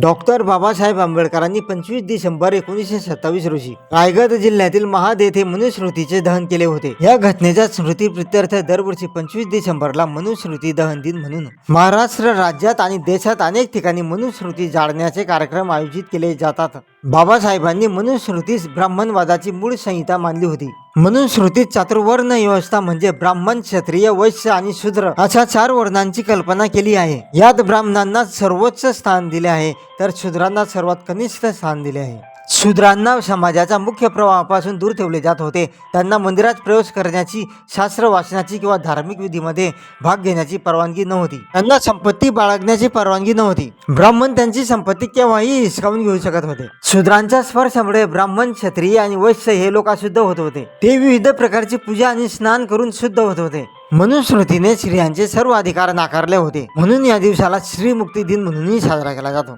Doctor Babasaheb आंबेडकरांनी पंचवीस डिसेंबर एकोणीसशे सत्तावीस रोजी रायगड जिल्ह्यातील महाद येथे मनुस्मृतीचे दहन केले होते. या घटनेच्या स्मृती प्रित्यर्थ दरवर्षी पंचवीस डिसेंबरला मनुस्मृती दहन दिन म्हणून महाराष्ट्र राज्यात आणि देशात अनेक ठिकाणी मनुस्मृती जाळण्याचे कार्यक्रम आयोजित केले जातात. बाबासाहेबांनी मनुस्मृतीस ब्राह्मणवादाची मूळ संहिता मानली होती. म्हणून श्रुतीत चातुर्वर्ण व्यवस्था म्हणजे ब्राह्मण क्षत्रिय वैश्य आणि शूद्र अशा चार वर्णांची कल्पना केली आहे. यात ब्राह्मणांना सर्वोच्च स्थान दिले आहे तर शूद्रांना सर्वात कनिष्ठ स्थान दिले आहे. शूद्रांना समाजाच्या मुख्य प्रवाहापासून दूर ठेवले जात होते. त्यांना मंदिरात प्रवेश करण्याची शास्त्र वाचनाची किंवा धार्मिक विधीमध्ये भाग घेण्याची परवानगी नव्हती. त्यांना संपत्ती बाळगण्याची परवानगी नव्हती. ब्राह्मण त्यांची संपत्ती केव्हाही हिसकावून घेऊ शकत होते. शूद्रांच्या स्पर्शामुळे ब्राह्मण क्षत्रिय आणि वैश्य हे लोक अशुद्ध होत होते. ते विविध प्रकारची पूजा आणि स्नान करून शुद्ध होत होते. म्हणून स्मृतीने स्त्रियांचे सर्व अधिकार नाकारले होते. म्हणून या दिवसाला श्रीमुक्ती दिन म्हणूनही साजरा केला जातो.